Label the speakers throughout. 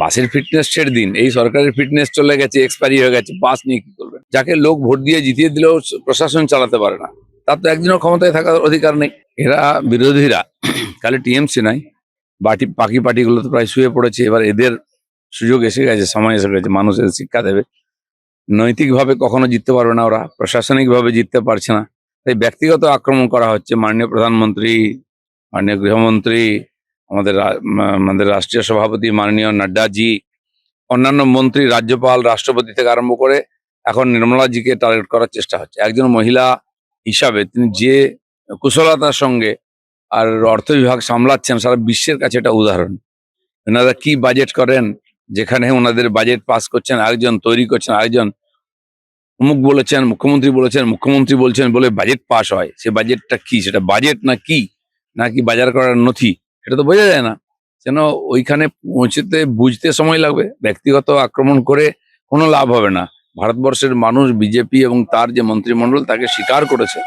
Speaker 1: বাসের ফিটনেস ছেড়ে দিন। এই সরকারের ফিটনেস চলে গেছে এক্সপায়ারি হয়ে গেছে, বাস নিয়ে কি করবেন যাকে লোক ভোট দিয়ে জিতিয়ে দিলেও প্রশাসন চালাতে পারে না। তার তো একদিনও ক্ষমতায় থাকার অধিকার নেই। এরা বিরোধীরা, খালি টিএমসি নাই, বাটি, বাকি পার্টিগুলো তো প্রায় শুয়ে পড়েছে। এবার এদের সুযোগ এসে গেছে, সময় এসে গেছে, মানুষ এদের শিক্ষা দেবে। নৈতিকভাবে কখনো জিততে পারবে না ওরা, প্রশাসনিকভাবে জিততে পারছে না। তাই ব্যক্তিগত আক্রমণ করা হচ্ছে। মাননীয় প্রধানমন্ত্রী, মাননীয় গৃহমন্ত্রী আমাদের আমাদের রাষ্ট্রীয় সভাপতি মাননীয় নাড্ডাজি, অন্যান্য মন্ত্রী, রাজ্যপাল, রাষ্ট্রপতি থেকে আরম্ভ করে এখন নির্মলাজিকে টার্গেট করার চেষ্টা হচ্ছে। একজন মহিলা হিসাবে তিনি যে কুশলতার সঙ্গে আর অর্থ বিভাগ সামলাচ্ছেন সারা বিশ্বের কাছে এটা উদাহরণ। ওনারা কি বাজেট করেন? যেখানে ওনাদের বাজেট পাস করছেন, আরেকজন তৈরি করছেন, আরেকজন অমুক বলেছেন, মুখ্যমন্ত্রী বলেছেন, মুখ্যমন্ত্রী বলছেন বলে বাজেট পাস হয়। সে বাজেটটা কি? সেটা বাজেট না কি? নাকি বাজার করার নথি? সেটা তো বোঝা যায় না। যেন ওইখানে পৌঁছতে, বুঝতে সময় লাগবে। ব্যক্তিগত আক্রমণ করে কোনো লাভ হবে না। ভারতবর্ষের মানুষ, বিজেপি এবং তার যে মন্ত্রিমণ্ডল, তাকে স্বীকার করেছে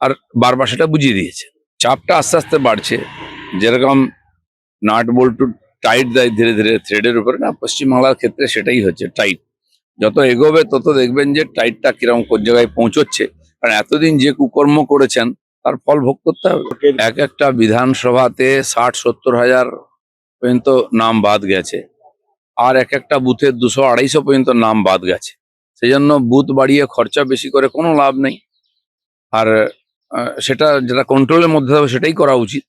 Speaker 1: আর বারবার সেটা বুঝিয়ে দিয়েছে। চাপটা আস্তে আস্তে বাড়ছে। যেরকম নাট বল্টু টাইট দেয় ধীরে ধীরে থ্রেডের উপরে, না, পশ্চিমবাংলার ক্ষেত্রে সেটাই হচ্ছে টাইট। যত এগোবে, তত দেখবেন যে টাইটটা কীরকম কোন জায়গায় পৌঁছচ্ছে। কারণ এতদিন যে কুকর্ম করেছেন তার ফল ভোগ করতে হবে। এক একটা বিধানসভাতে ষাট সত্তর হাজার পর্যন্ত নাম বাদ গেছে। আর এক একটা বুথে দুশো আড়াইশো পর্যন্ত নাম বাদ গেছে। সেই জন্য বুথ বাড়িয়ে খরচা বেশি করে কোনো লাভ নেই। আর সেটা যেটা কন্ট্রোলের মধ্যে হবে সেটাই করা উচিত।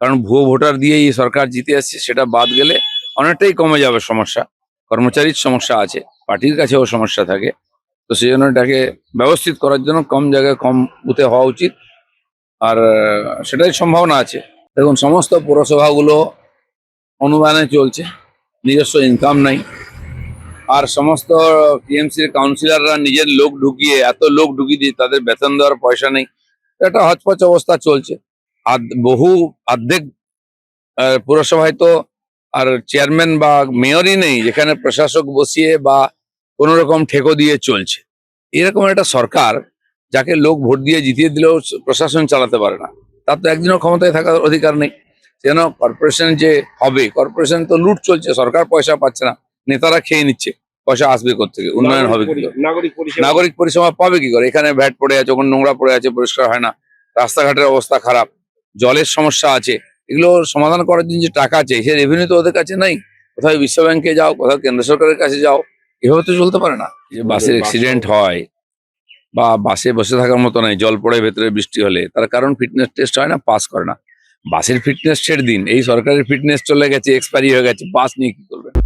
Speaker 1: কারণ ভুয়ো ভোটার দিয়েই এই সরকার জিতে আসছে সেটা বাদ গেলে অনেকটাই কমে যাবে সমস্যা। কর্মচারীর সমস্যা আছে পার্টির কাছেও সমস্যা থাকে। তো সেই জন্য এটাকে ব্যবস্থিত করার জন্য কম জায়গায় কম বুথে হওয়া উচিত। আর সেটাই সম্ভাবনা আছে। দেখুন, সমস্ত পুরসভাগুলো অনুদানে চলছে, নিজস্ব ইনকাম নাই। আর সমস্ত টিএমসির কাউন্সিলররা নিজের লোক ঢুকিয়ে, এত লোক ঢুকিয়ে দিয়ে তাদের বেতন দেওয়ার পয়সা নেই। একটা হচপচ অবস্থা চলছে। আর বহু অর্ধেক পুরসভায় তো আর চেয়ারম্যান বা মেয়রই নেই, যেখানে প্রশাসক বসিয়ে বা কোনো রকম ঠেকো দিয়ে চলছে। এরকম একটা সরকার যাকে লোক ভোট দিয়ে জিতিয়ে দিলেও প্রশাসন চালাতে পারে না। তার তো একদিনও ক্ষমতায় থাকার অধিকার নেই। যেন কর্পোরেশন যে হবে কর্পোরেশন তো লুট চলছে সরকার পয়সা পাচ্ছে না নেতারা খেয়ে নিচ্ছে পয়সা আসবে থেকে উন্নয়ন হবে কি নাগরিক পরিষেবা। পাবে কি করে? এখানে ভ্যাট পড়ে আছে ওখানে নোংরা পড়ে আছে পরিষ্কার হয় না রাস্তাঘাটের অবস্থা খারাপ জলের সমস্যা আছে এগুলো সমাধান করার জন্য যে টাকা আছে সে রেভিনিউ তো ওদের কাছে নাই। কোথাও বিশ্ব ব্যাংকে যাও কোথাও কেন্দ্র সরকারের কাছে যাও এভাবে তো চলতে পারে না। যে বাসের অ্যাক্সিডেন্ট হয় বা বাসে বসে থাকার মতো নয় জল পড়ে ভেতরে বৃষ্টি হলে। তার কারণ ফিটনেস টেস্ট হয় না পাস করে না। বাসের ফিটনেস ছেড়ে দিন। এই সরকারের ফিটনেস চলে গেছে এক্সপায়ারি হয়ে গেছে, বাস নিয়ে কি করবেন?